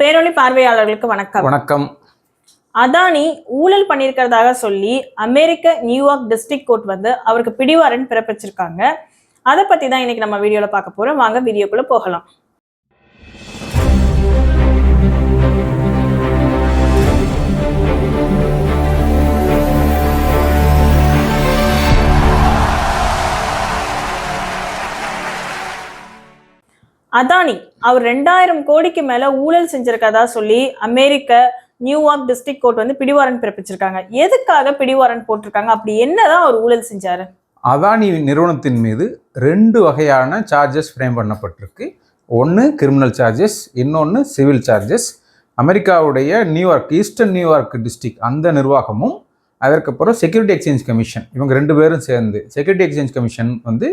பேரொளி பார்வையாளர்களுக்கு வணக்கம். வணக்கம். அதானி ஊழல் பண்ணியிருக்கிறதாக சொல்லி அமெரிக்க நியூயார்க் டிஸ்ட்ரிக்ட் கோர்ட் வந்து அவருக்கு பிடிவாரன் பிறப்பிச்சிருக்காங்க. அதை பத்தி தான் இன்னைக்கு நம்ம வீடியோல பார்க்க போறோம். வாங்க வீடியோக்குள்ள போகலாம். அதானி அவர் ரெண்டாயிரம் கோடிக்கு மேல ஊழல் செஞ்சிருக்கதா சொல்லி அமெரிக்க நியூயார்க் டிஸ்ட்ரிக்ட் கோர்ட் வந்து பிடிவாரன் பிறப்பிச்சிருக்காங்க. எதுக்காக பிடிவாரன் போட்டிருக்காங்க? அப்படி என்னதான் அவர் ஊழல் செஞ்சாரு? அதானி நிறுவனத்தின் மீது ரெண்டு வகையான சார்ஜஸ் ஃப்ரேம் பண்ணப்பட்டிருக்கு. ஒன்று கிரிமினல் சார்ஜஸ் இன்னொன்று சிவில் சார்ஜஸ் அமெரிக்காவுடைய New York eastern New York district அந்த நிர்வாகமும் அதற்கப்புறம் செக்யூரிட்டி எக்ஸ்சேஞ்ச் கமிஷன் இவங்க ரெண்டு பேரும் சேர்ந்து செக்யூரிட்டி எக்ஸ்சேஞ்ச் கமிஷன் வந்து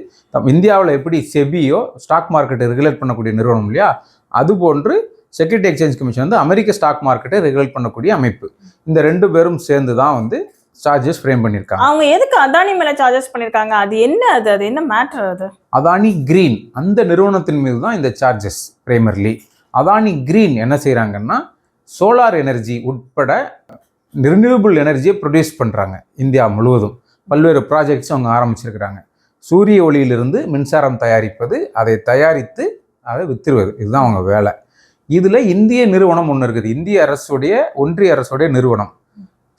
இந்தியாவில் எப்படி செபியோ ஸ்டாக் மார்க்கெட்டை ரெகுலேட் பண்ணக்கூடிய நிறுவனம் இல்லையா? அதுபோன்று செக்யூரிட்டி எக்ஸ்சேஞ்ச் கமிஷன் வந்து அமெரிக்க ஸ்டாக் மார்க்கெட்டை ரெகுலேட் பண்ணக்கூடிய அமைப்பு. இந்த ரெண்டு பேரும் சேர்ந்து தான் வந்து சார்ஜஸ் ஃப்ரேம் பண்ணியிருக்காங்க. அவங்க எதுக்கு அதானி மேல சார்ஜஸ் பண்ணிருக்காங்க அது என்ன அது? அது என்ன மேட்டர் அது? அதானி கிரீன் அந்த நிறுவனத்தின் மீது தான் இந்த சார்ஜஸ் பிரைமர்லி அதானி கிரீன் என்ன செய்கிறாங்கன்னா சோலார் எனர்ஜி உட்பட ரினியூவபிள் எனர்ஜியை ப்ரொடியூஸ் பண்ணுறாங்க இந்தியா முழுவதும். பல்வேறு ப்ராஜெக்ட்ஸும் அவங்க ஆரம்பிச்சிருக்கிறாங்க. சூரிய ஒளியிலிருந்து மின்சாரம் தயாரிப்பது அதை தயாரித்து அதை வித்துருவது. இதுதான் அவங்க வேலை. இதில் இந்திய நிறுவனம் ஒன்று இருக்குது. இந்திய அரசுடைய ஒன்றிய அரசுடைய நிறுவனம்.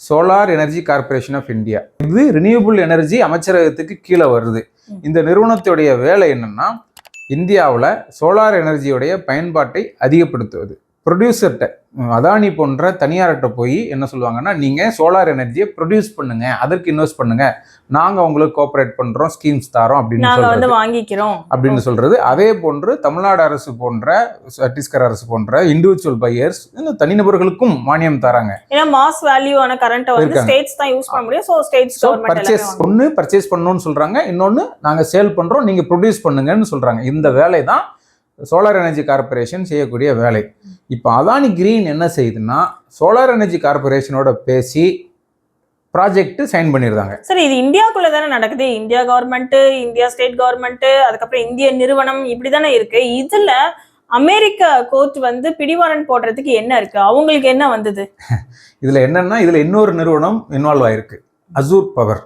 Solar energy corporation of India இது ரினியூவபிள் எனர்ஜி அமைச்சரகத்துக்கு கீழே வருது. இந்த நிறுவனத்துடைய வேலை என்னென்னா இந்தியாவில் சோலார் எனர்ஜியுடைய பயன்பாட்டை அதிகப்படுத்துவது. ப்ரொடியூசர்கிட்ட அதானி போன்ற தனியார்கிட்ட போய் என்ன சொல்லுவாங்கன்னா நீங்கள் சோலார் எனர்ஜியை ப்ரொடியூஸ் பண்ணுங்க. அதற்கு இன்வெஸ்ட் பண்ணுங்க. நாங்கள் உங்களுக்கு கோஆப்ரேட் பண்ணுறோம் ஸ்கீம்ஸ் தரோம் அப்படின்னு சொல்றது. வாங்கிக்கிறோம். அப்படின்னு சொல்றது. அதே போன்று தமிழ்நாடு அரசு போன்ற சத்தீஸ்கர் அரசு போன்ற இண்டிவிஜுவல் பையர்ஸ் இன்னும் தனிநபர்களுக்கும் மானியம் தராங்க. ஏன்னா மாஸ் வேல்யூவான கரண்ட்டை வந்து. ஸ்டேட்ஸ் தான் யூஸ் பண்ண முடியும். ஸ்டேட்ஸ் ஸோ கவர்மெண்ட் பர்ச்சேஸ் ஒன்று பர்ச்சேஸ் பண்ணணும்னு சொல்கிறாங்க இன்னொன்று நாங்கள் சேல் பண்ணுறோம் நீங்கள் ப்ரொடியூஸ் பண்ணுங்கன்னு சொல்கிறாங்க இந்த வேலை தான் சோலார் எனர்ஜி கார்ப்பரேஷன் செய்யக்கூடிய வேலை. இப்போ அதானி கிரீன் என்ன செய்யுதுன்னா சோலார் எனர்ஜி கார்ப்பரேஷனோட பேசி ப்ராஜெக்ட் சைன் பண்ணியிருந்தாங்க சரி இது இந்தியாக்குள்ள தானே நடக்குது? India government India state government அதுக்கப்புறம் இந்திய நிறுவனம் இப்படி தானே இருக்கு? இதுல அமெரிக்க கோர்ட் வந்து பிடிவாரன் போடுறதுக்கு என்ன இருக்கு? அவங்களுக்கு என்ன வந்தது? இதில் என்னன்னா இதில் இன்னொரு நிறுவனம் இன்வால்வ் ஆயிருக்கு. அசூர் பவர்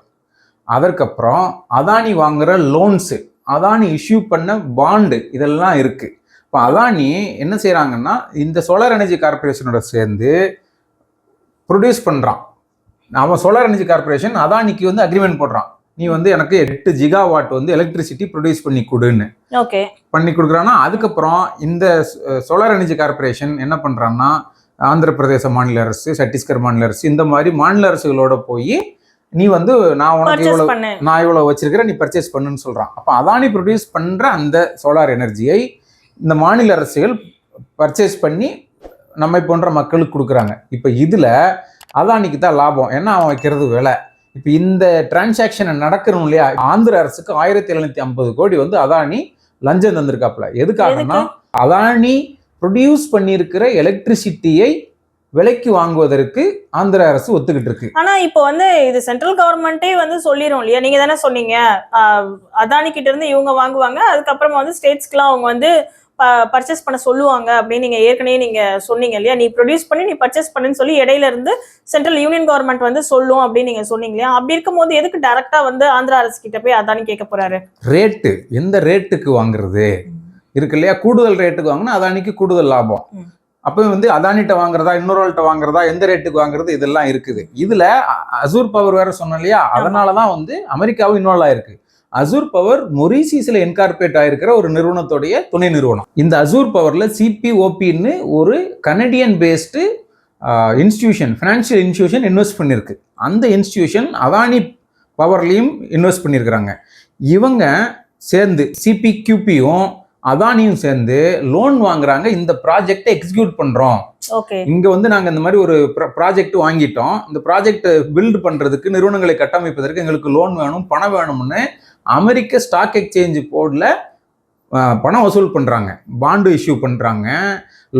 அதற்கப்புறம் அதானி வாங்குற லோன்ஸு அதானி இஷ்யூ பண்ண பாண்டு இதெல்லாம் இருக்கு. இப்போ அதானி என்ன செய்கிறாங்கன்னா இந்த சோலார் எனர்ஜி கார்ப்பரேஷனோட சேர்ந்து ப்ரொடியூஸ் பண்ணுறான் அவன் சோலார் எனர்ஜி கார்ப்பரேஷன் அதானிக்கு வந்து அக்ரிமெண்ட் போடுறான். நீ வந்து எனக்கு எட்டு ஜிகா வாட் வந்து எலக்ட்ரிசிட்டி ப்ரொடியூஸ் பண்ணி கொடுன்னு. ஓகே. பண்ணி கொடுக்குறான்னா அதுக்கப்புறம் இந்த சோலார் எனர்ஜி கார்ப்பரேஷன் என்ன பண்ணுறான்னா ஆந்திர பிரதேச மாநில அரசு சத்தீஸ்கர் மாநில அரசு இந்த மாதிரி மாநில அரசுகளோட போய் நீ வந்து நான் உனக்கு இவ்வளோ நான் இவ்வளோ வச்சிருக்கிறேன் நீ பர்ச்சேஸ் பண்ணுன்னு சொல்கிறான் அப்போ அதானி ப்ரொடியூஸ் பண்ணுற அந்த சோலார் எனர்ஜியை இந்த மாநில அரசுகள் பர்ச்சேஸ் பண்ணி நம்மை போன்ற மக்களுக்கு கொடுக்குறாங்க. இப்போ இதில் அதானிக்கு தான் லாபம். ஏன்னா அவன் வைக்கிறது விலை. இப்போ இந்த டிரான்சாக்ஷன் நடக்கணும் இல்லையா? ஆந்திர அரசுக்கு ஆயிரத்தி எழுநூத்தி ஐம்பது கோடி வந்து அதானி லஞ்சம் தந்திருக்காப்புல. எதுக்காகன்னா அதானி ப்ரொடியூஸ் பண்ணியிருக்கிற எலக்ட்ரிசிட்டியை விலைக்கு வாங்குவதற்கு ஆந்திர அரசு ஒத்துக்கிட்டு இருக்கு. ஆனா இப்போ வந்து இது சென்ட்ரல் கவர்மெண்ட்டே வந்து சொல்லிரும் இல்லையா? நீங்க தானே சொன்னீங்க. அதானி கிட்ட இருந்து இவங்க வாங்குவாங்க. அதுக்கப்புறமா வந்து ஸ்டேட்ஸ்க்குலாம் அவங்க வந்து பர்ச்சேஸ் பண்ண சொல்லுவாங்க அப்படின்னு நீங்க ஏற்கனவே நீங்க சொன்னீங்க இல்லையா? நீ ப்ரொடியூஸ் பண்ணி நீ பர்ச்சேஸ் பண்ணுன்னு சொல்லி இடையில இருந்து சென்ட்ரல் யூனியன் கவர்மெண்ட் வந்து சொல்லும் அப்படின்னு நீங்க சொன்னீங்க இல்லையா? அப்படி இருக்கும்போது எதுக்கு டைரக்டா வந்து ஆந்திரா அரசு கிட்ட போய் அதானி கேட்க போறாரு? ரேட்டு எந்த ரேட்டுக்கு வாங்குறது? இருக்கு இல்லையா? கூடுதல் ரேட்டுக்கு வாங்கினா அதானிக்கு கூடுதல் லாபம். அப்போ வந்து அதானிட்ட வாங்குறதா இன்னொருவள்கிட்ட வாங்குறதா எந்த ரேட்டுக்கு வாங்குறது? இதெல்லாம் இருக்குது. இதுல அசூர் பவர் வேற சொன்னேன் இல்லையா? அதனால தான் வந்து அமெரிக்காவும் இன்வால்வ் ஆயிருக்கு. அசூர் பவர் மொரீசியஸ்ல என்கார்பரேட் ஆயிருக்கிற ஒரு நிறுவனத்துடைய துணை நிறுவனம். இந்த அசூர் பவர்ல சிபிஓபின்னு ஒரு Canadian based institution financial institution invest பண்ணியிருக்கு அந்த இன்ஸ்டிடியூஷன் அதானி பவர்லையும் இன்வெஸ்ட் பண்ணியிருக்கிறாங்க இவங்க சேர்ந்து சிபிக்யூபியும் அதானியும் சேர்ந்து லோன் வாங்குறாங்க. இந்த ப்ராஜெக்டை எக்ஸிக்யூட் பண்றோம். ஓகே இங்க வந்து நாங்க இந்த மாதிரி ஒரு ப்ராஜெக்ட் வாங்கிட்டோம். இந்த ப்ராஜெக்ட் பில்ட் பண்றதுக்கு நிறுவனங்களை கட்டமைப்பதற்கு எங்களுக்கு லோன் வேணும் பணம் வேணும்னு அமெரிக்க ஸ்டாக் எக்ஸ்சேஞ்ச் போர்டில் பணம் வசூல் பண்றாங்க. பாண்டு இஷ்யூ பண்றாங்க.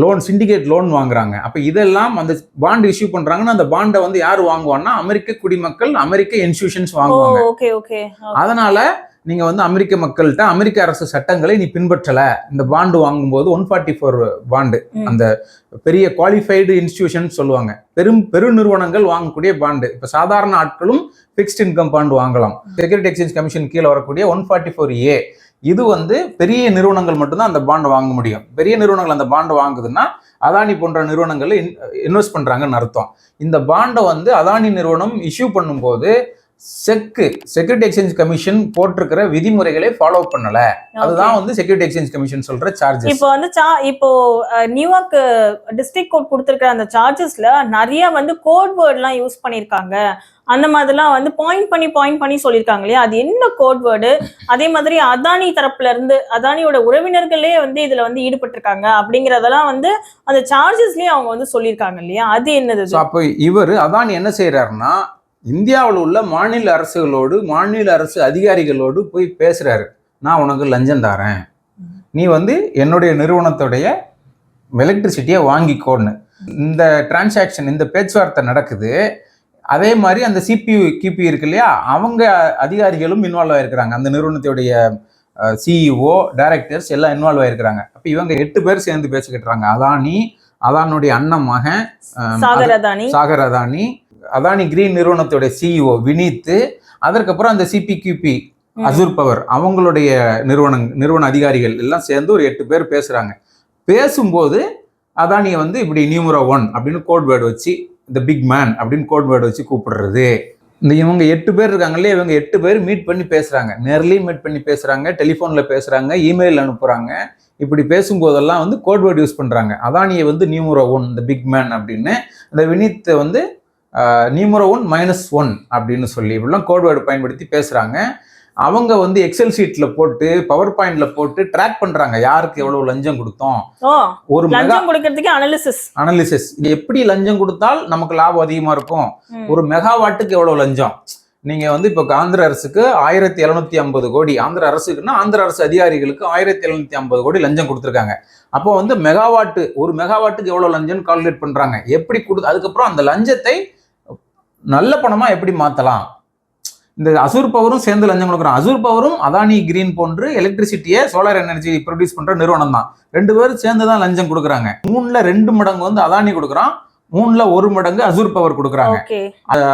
லோன் சிண்டிகேட் லோன் வாங்குறாங்க. அப்ப இதெல்லாம் அந்த பாண்டு இஷ்யூ பண்றாங்கன்னா அந்த பாண்டை வந்து யார் வாங்குவான்னா அமெரிக்க குடிமக்கள் அமெரிக்க இன்ஸ்டிடியூஷன்ஸ் ஓ வாங்குவாங்க. ஓகே ஓகே அதனால நீங்க வந்து அமெரிக்க மக்கள்கிட்ட அமெரிக்க அரசு சட்டங்களை நீ பின்பற்றல. இந்த பாண்டு வாங்கும்போது ஒன் ஃபார்ட்டி ஃபோர் பாண்டு. அந்த பெரிய குவாலிஃபைடு இன்ஸ்டிடியூஷன் சொல்லுவாங்க. பெரும் பெரு நிறுவனங்கள் வாங்கக்கூடிய பாண்டு இப்ப சாதாரண ஆட்களும் ஃபிக்ஸ்ட் இன்கம் பாண்டு வாங்கலாம். செக்யூரிட்டி எக்ஸ்சேஞ்ச் கமிஷன் கீழே வரக்கூடிய ஒன் ஃபார்ட்டி ஃபோர் ஏ இது வந்து பெரிய நிறுவனங்கள் மட்டும்தான் அந்த பாண்டை வாங்க முடியும். பெரிய நிறுவனங்கள் அந்த பாண்டை வாங்குதுன்னா அதானி போன்ற நிறுவனங்கள் இன்வெஸ்ட் பண்றாங்கன்னு அர்த்தம். இந்த பாண்டை வந்து அதானி நிறுவனம் இஷ்யூ பண்ணும்போது செக்கு செக்யூரிட்டி எக்ஸ்சேஞ்ச் கமிஷன் போட்டிருக்கிற விதிமுறைகளை ஃபாலோ பண்ணல. அதுதான் வந்து செக்யூரிட்டி எக்ஸ்சேஞ்ச் கமிஷன் சொல்ற சார்ஜஸ் இப்போ வந்து இப்போ நியூயார்க் டிஸ்ட்ரிக்ட் கோர்ட் கொடுத்துருக்க அந்த சார்ஜஸ்ல நிறைய வந்து கோட் வேர்ட்லாம் யூஸ் பண்ணியிருக்காங்க. அந்த மாதிரிலாம் வந்து பாயிண்ட் பண்ணி பாயிண்ட் பண்ணி சொல்லியிருக்காங்க இல்லையா? அது என்ன கோட் வேர்டு அதே மாதிரி அதானி தரப்புல இருந்து அதானியோட உறவினர்களே வந்து இதுல வந்து ஈடுபட்டிருக்காங்க அப்படிங்கறதெல்லாம் வந்து அந்த சார்ஜஸ்லயே அவங்க வந்து சொல்லியிருக்காங்க இல்லையா? அது என்னது அப்போ இவர் அதானி என்ன செய்யறாருன்னா இந்தியாவில் உள்ள மாநில அரசுகளோடு மாநில அரசு அதிகாரிகளோடு போய் பேசுறாரு. நான் உனக்கு லஞ்சம் தரேன். நீ வந்து என்னுடைய நிறுவனத்துடைய எலக்ட்ரிசிட்டியை வாங்கிக்கோன்னு. இந்த டிரான்சாக்ஷன் இந்த பேச்சுவார்த்தை நடக்குது. அதே மாதிரி அந்த சிபியு கிபி இருக்கு இல்லையா? அவங்க அதிகாரிகளும் இன்வால்வ் ஆயிருக்கிறாங்க. அந்த நிறுவனத்துடைய சிஇஓ டைரக்டர்ஸ் எல்லாம் இன்வால்வ் ஆயிருக்கிறாங்க. அப்போ இவங்க எட்டு பேர் சேர்ந்து பேசிக்கிட்டுறாங்க அதானி அதானுடைய அண்ணன் மகன் சாகர் அதானி அதானி கிரீன் நிறுவனத்தோட சிஇஓ வினீத் அதற்கப்புறம் அந்த சிபிகியூபி. அசூர் பவர் அவங்களுடைய நிறுவன நிறுவன அதிகாரிகள் எல்லாம் சேர்ந்து ஒரு எட்டு பேர் பேசுறாங்க. பேசும்போது அதானியை வந்து இப்படி நியூமரோ ஒன் அப்படின்னு கோட் வேர்டு வச்சு இந்த பிக் மேன் அப்படின்னு கோட் வேர்டு வச்சு கூப்பிடுறது. இந்த இவங்க எட்டு பேர் இருக்காங்களே இவங்க எட்டு பேர் மீட் பண்ணி பேசுறாங்க. நேர்லயும் மீட் பண்ணி பேசுறாங்க டெலிஃபோன்ல பேசுறாங்க இமெயில் அனுப்புறாங்க. இப்படி பேசும்போதெல்லாம் வந்து கோட் வேர்டு யூஸ் பண்றாங்க. அதானியை வந்து நியூமரோ ஒன் இந்த பிக் மேன் அப்படின்னு இந்த வினீத் வந்து நியூமரோ ஒன் மைனஸ் ஒன் அப்படின்னு சொல்லி இப்படிலாம் கோட் வேர்டு பயன்படுத்தி பேசுறாங்க. அவங்க வந்து எக்ஸல் ஷீட்ல போட்டு பவர் பாயிண்ட்ல போட்டு ட்ராக் பண்றாங்க. யாருக்கு எவ்வளவு லஞ்சம் கொடுத்தோம்? ஒரு மெகா லஞ்சம் கொடுக்கறதுக்கு அனாலிசிஸ் அனாலிசிஸ் எப்படி லஞ்சம் கொடுத்தால் நமக்கு லாபம் அதிகமா இருக்கும்? ஒரு மெகாவாட்டுக்கு எவ்வளவு லஞ்சம்? நீங்க வந்து இப்போ ஆந்திர அரசுக்கு ஆயிரத்தி எழுநூத்தி ஐம்பது கோடி. ஆந்திர அரசுக்குன்னா ஆந்திர அரசு அதிகாரிகளுக்கு ஆயிரத்தி எழுநூத்தி ஐம்பது கோடி லஞ்சம் கொடுத்துருக்காங்க. அப்போ வந்து மெகாவாட்டு ஒரு மெகாவாட்டுக்கு எவ்வளவு லஞ்சம்னு கால்குலேட் பண்றாங்க. எப்படி கொடு அதுக்கப்புறம் அந்த லஞ்சத்தை நல்ல பணமா எப்படி மாத்தலாம்? இந்த அசூர் பவரும் சேர்ந்து லஞ்சம் கொடுக்குறான். அசூர் பவரும் அதானி கிரீன் போன்று எலக்ட்ரிசிட்டியை சோலார் எனர்ஜி ப்ரொடியூஸ் பண்ற நிறுவனம் தான். ரெண்டு பேரும் சேர்ந்து தான் லஞ்சம் கொடுக்குறாங்க. மூணுல ரெண்டு மடங்கு வந்து அதானி கொடுக்குறான். மூணுல ஒரு மடங்கு அசூர் பவர் கொடுக்குறாங்க.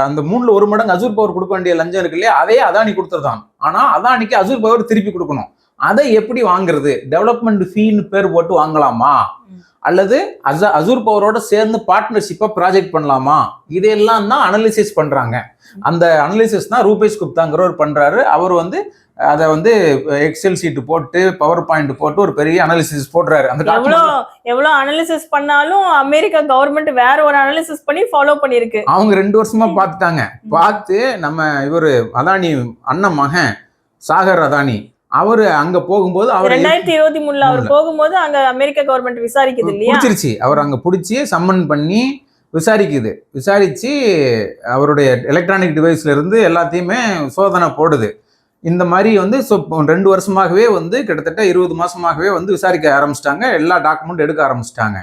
அந்த மூணுல ஒரு மடங்கு அசூர் பவர் கொடுக்க வேண்டிய லஞ்சம் இருக்கு இல்லையா? அதே அதானி கொடுத்துருதான். ஆனா அதானிக்கு அசூர் பவர் திருப்பி கொடுக்கணும். அதை எப்படி வாங்குறது? டெவலப்மெண்ட் ஃபீன்னு பேர் போட்டு வாங்கலாமா. அல்லது அச அசூர் பவரோட சேர்ந்து பார்ட்னர்ஷிப்பா ப்ராஜெக்ட் பண்ணலாமா? இதெல்லாம் தான் அனலிசிஸ் பண்றாங்க. அந்த அனலிசிஸ் தான் ரூபேஷ் குப்தாங்கிறவர் பண்றாரு. அவர் வந்து அதை வந்து எக்ஸல் சீட் போட்டு பவர் பாயிண்ட் போட்டு ஒரு பெரிய அனாலிசிஸ் போடுறாரு. அந்த எவ்வளோ எவ்வளோ அனாலிசிஸ் பண்ணாலும் அமெரிக்கா கவர்மெண்ட் வேற ஒரு அனாலிசிஸ் பண்ணி ஃபாலோ பண்ணிருக்கு அவங்க ரெண்டு வருஷமா பார்த்துட்டாங்க. பார்த்து நம்ம இவரு அதானி அண்ணன் மகன் சாகர் அதானி அவரு அங்க போகும்போது அவர் ரெண்டாயிரத்தி இருபத்தி மூணுல அவர். போகும்போது அங்க அமெரிக்கா கவர்மெண்ட் விசாரிக்குது இல்லையா? பிடிச்சிருச்சு. அவர் அங்க பிடிச்சி சம்மன் பண்ணி விசாரிக்குது. விசாரிச்சு அவருடைய எலக்ட்ரானிக் டிவைஸ்ல இருந்து எல்லாத்தையுமே சோதனை போடுது. இந்த மாதிரி வந்து so ரெண்டு வருஷமாகவே வந்து கிட்டத்தட்ட இருபது மாசமாகவே வந்து விசாரிக்க ஆரம்பிச்சிட்டாங்க. எல்லா டாக்குமெண்ட் எடுக்க ஆரம்பிச்சிட்டாங்க.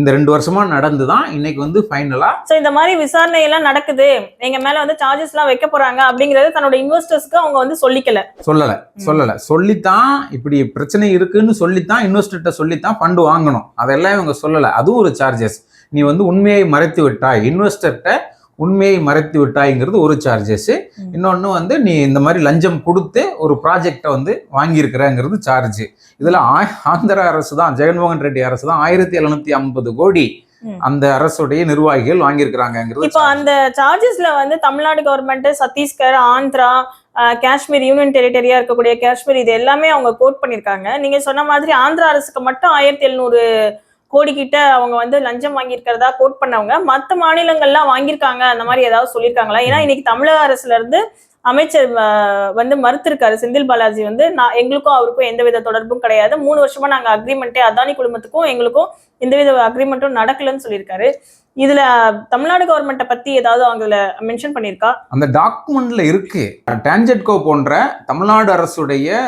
இந்த ரெண்டு வருஷமா நடந்து தான் இன்னைக்கு வந்து ஃபைனலா சோ இந்த மாதிரி விசாரணை எல்லாம் நடக்குது. எங்க மேல வந்து சார்ஜஸ் எல்லாம் வைக்க போறாங்க அப்படிங்கறது தன்னோட இன்வெஸ்டர்ஸ்க்கு அவங்க வந்து சொல்லிக்கல. சொல்லல சொல்லல. சொல்லித்தான் இப்படி பிரச்சனை இருக்குன்னு சொல்லித்தான் இன்வெஸ்டர்கிட்ட சொல்லித்தான் ஃபண்டு வாங்கணும். அதெல்லாம் இவங்க சொல்லல. அதுவும் ஒரு சார்ஜஸ் நீ வந்து உண்மையை மறைத்து விட்டாய். இன்வெஸ்டர்கிட்ட உண்மையை மறைத்து விட்டாய்ங்கிறது ஒரு சார்ஜஸ். இன்னொன்று வந்து நீ இந்த மாதிரி லஞ்சம் கொடுத்து ஒரு ப்ராஜெக்டை வந்து வாங்கியிருக்கிறங்கிறது சார்ஜ் இதில் ஆந்திர அரசு தான் ஜெகன்மோகன் ரெட்டி அரசு தான் ஆயிரத்தி எழுநூத்தி ஐம்பது கோடி. அந்த அரசுடைய நிர்வாகிகள் வாங்கியிருக்கிறாங்கிறது இப்போ அந்த சார்ஜஸ்ல வந்து தமிழ்நாடு கவர்மெண்ட் சத்தீஸ்கர் ஆந்திரா காஷ்மீர் யூனியன் டெரிட்டரியா இருக்கக்கூடிய காஷ்மீர் இது எல்லாமே அவங்க கோட் பண்ணிருக்காங்க நீங்க சொன்ன மாதிரி ஆந்திரா அரசுக்கு மட்டும் ஆயிரத்தி எழுநூறு கோடி கிட்ட அவங்க வந்து லஞ்சம் வாங்கியிருக்கிறதா கோட் பண்ணவங்க மற்ற மாநிலங்கள்லாம் வாங்கியிருக்காங்க அந்த மாதிரி ஏதாவது சொல்லியிருக்காங்களா? ஏன்னா இன்னைக்கு தமிழக அரசுல இருந்து அமைச்சர் வந்து மறுத்திருக்காரு செந்தில் பாலாஜி வந்து. நான் எங்களுக்கும் அவருக்கும் எந்தவித தொடர்பும் கிடையாது. மூணு வருஷமா நாங்க அக்ரிமெண்ட்டே அதானி குடும்பத்துக்கும் எங்களுக்கும் எந்தவித அக்ரிமெண்ட்டும் நடக்கலன்னு சொல்லியிருக்காரு. இதுல தமிழ்நாடு கவர்மெண்ட்டை பத்தி ஏதாவது அவங்கள மென்ஷன் பண்ணியிருக்கா? அந்த டாக்குமெண்ட்ல இருக்கு. டான்ஜெட்கோ போன்ற தமிழ்நாடு அரசுடைய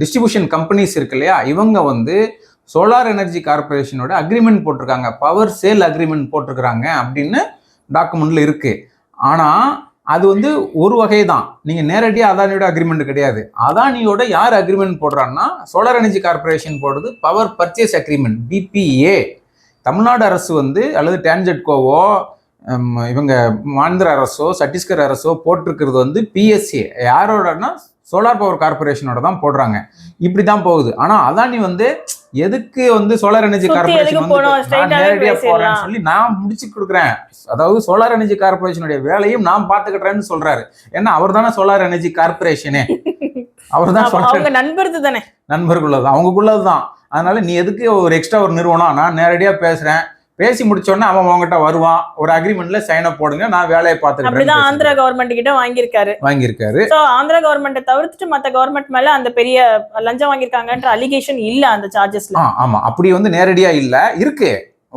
டிஸ்ட்ரிபியூஷன் கம்பெனிஸ் இருக்கு இல்லையா? இவங்க வந்து சோலார் எனர்ஜி கார்பரேஷனோட அக்ரிமெண்ட் போட்டிருக்காங்க. பவர் சேல் அக்ரிமெண்ட் போட்டிருக்கிறாங்க அப்படின்னு டாக்குமெண்ட்டில் இருக்குது ஆனால் அது வந்து ஒரு வகை தான் நீங்கள் நேரடியாக அதானியோட அக்ரிமெண்ட் கிடையாது. அதானியோட யார் அக்ரிமெண்ட் போடுறான்னா சோலார் எனர்ஜி கார்ப்பரேஷன் போடுறது power purchase agreement PPA Tamil Nadu அரசு வந்து அல்லது டேன்ஜெட்கோவோ இவங்க ஆந்திர அரசோ சத்தீஸ்கர் அரசோ போட்டிருக்கிறது வந்து பிஎஸ்சி யாரோடனா சோலார் பவர் கார்ப்பரேஷனோட தான் போடுறாங்க. இப்படி தான் போகுது. ஆனா அதானி வந்து எதுக்கு வந்து சோலார் எனர்ஜி போகணும்? நான் straight ஆவே நேரடியா பேசிடலாம். போறேன்னு சொல்லி நான் முடிச்சு கொடுக்குறேன். அதாவது சோலார் எனர்ஜி கார்ப்பரேஷனுடைய வேலையும் நான் பாத்துக்கிட்டேன்னு சொல்றாரு. ஏன்னா அவர் தானே சோலார் எனர்ஜி கார்ப்பரேஷனே அவர் தான் சொல்றாரு. நண்பர்து தானே? நண்பர்களுள்ளது அவங்களுக்குள்ளது தான் அதனால நீ எதுக்கு ஒரு எக்ஸ்ட்ரா ஒரு நிறுவனம்? நான் நேரடியா பேசுறேன். பேசி முடிச்சோடனே அவன் உங்ககிட்ட வருவான். ஒரு அக்ரிமெண்ட்ல சைன் அப் போடுங்க நான் வேலையை அப்படிதான் பார்த்துக்கிட்டேன் ஆந்திரா கவர்மெண்ட் கிட்ட வாங்கியிருக்காரு. வாங்கியிருக்காரு. சோ ஆந்திரா கவர்மெண்ட்டை தவிர்த்துட்டு மத்த கவர்மெண்ட் மேல அந்த பெரிய லஞ்சம் வாங்கியிருக்காங்கன்ற அலிகேஷன் இல்ல அந்த சார்ஜஸ்ல ஆமா. அப்படி வந்து நேரடியா இல்ல. இருக்கு.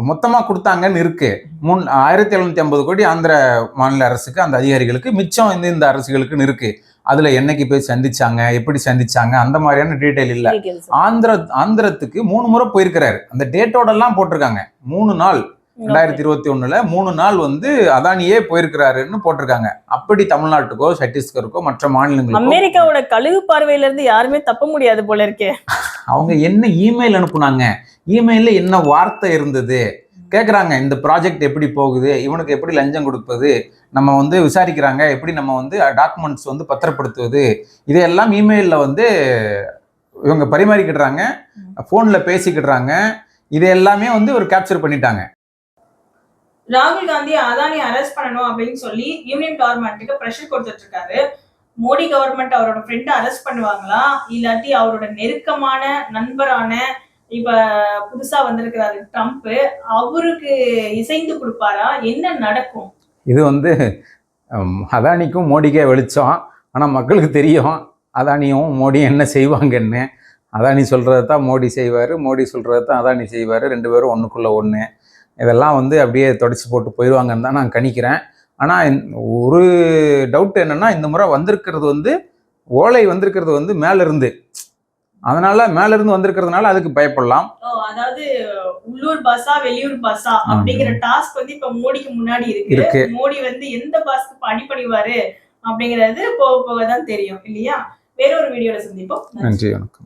மொத்தமா கொடுத்தாங்கன்னு இருக்கு. முன் ஆயிரத்தி எழுநூத்தி ஐம்பது கோடி ஆந்திர மாநில அரசுக்கு அந்த அதிகாரிகளுக்கு மிச்சம் இந்த இந்த அரசுகளுக்குன்னு இருக்கு. அதுல என்னைக்கு போய் சந்திச்சாங்க எப்படி சந்திச்சாங்க அந்த மாதிரியான டீட்டெயில் இல்ல. ஆந்திர ஆந்திரத்துக்கு மூணு முறை போயிருக்கிறாரு. அந்த டேட்டோட எல்லாம் போட்டிருக்காங்க. மூணு நாள். ரெண்டாயிரத்தி இருபத்தி ஒண்ணுல மூணு நாள் வந்து அதானியே போயிருக்கிறாருன்னு போட்டிருக்காங்க. அப்படி தமிழ்நாட்டுக்கோ சத்தீஸ்கருக்கோ மற்ற மாநிலங்களுக்கோ. அமெரிக்காவோட கழுகு பார்வையில இருந்து யாருமே தப்ப முடியாது போல இருக்கே. அவங்க என்ன இமெயில் அனுப்புனாங்க? இமெயில்ல என்ன வார்த்தை இருந்தது? கேக்குறாங்க இந்த ப்ராஜெக்ட் எப்படி போகுது இவனுக்கு எப்படி லஞ்சம் கொடுப்பது நம்ம வந்து விசாரிக்கிறாங்க எப்படி நம்ம வந்து டாக்குமெண்ட்ஸ் வந்து பத்திரப்படுத்துவது இதையெல்லாம் இமெயிலில் வந்து இவங்க பரிமாறிக்கிடுறாங்க ஃபோனில் பேசிக்கிடுறாங்க இது எல்லாமே வந்து ஒரு கேப்சர் பண்ணிட்டாங்க. ராகுல் காந்தி அதானி அரெஸ்ட் பண்ணணும் அப்படின்னு சொல்லி யூனியன் கவர்மெண்ட்டுக்கு ப்ரெஷர் கொடுத்துட்டு இருக்காரு மோடி கவர்மெண்ட் அவரோட ஃப்ரெண்டை அரெஸ்ட் பண்ணுவாங்களா? இல்லாட்டி அவரோட நெருக்கமான நண்பரான இப்ப புதுசா வந்திருக்கிறாரு ட்ரம்ப் அவருக்கு இசைந்து கொடுப்பாரா? என்ன நடக்கும்? இது வந்து அதானிக்கும் மோடிக்கே வெளிச்சம். ஆனால் மக்களுக்கு தெரியும் அதானியும் மோடியும் என்ன செய்வாங்கன்னு. அதானி சொல்கிறது தான் மோடி செய்வார் மோடி சொல்கிறது தான் அதானி செய்வார் ரெண்டு பேரும் ஒன்றுக்குள்ளே ஒன்று இதெல்லாம் வந்து அப்படியே தொடச்சி போட்டு போயிடுவாங்கன்னு தான் நான் கணிக்கிறேன். ஆனால் ஒரு டவுட் என்னென்னா இந்த முறை வந்திருக்கிறது வந்து ஓலை வந்திருக்கிறது வந்து மேலேருந்து. அதனால மேலேருந்து வந்திருக்கிறதுனால அதுக்கு பயப்படலாம். அதாவது உள்ளூர் பாஸா வெளியூர் பாஸா அப்படிங்கிற டாஸ்க் வந்து இப்ப மோடிக்கு முன்னாடி இருக்கு. மோடி வந்து எந்த பாஸ்க்கு அடிப்பணிவாரு அப்படிங்கிறது போக போக தான் தெரியும் இல்லையா? வேற ஒரு வீடியோல சந்திப்போம். நன்றி வணக்கம்.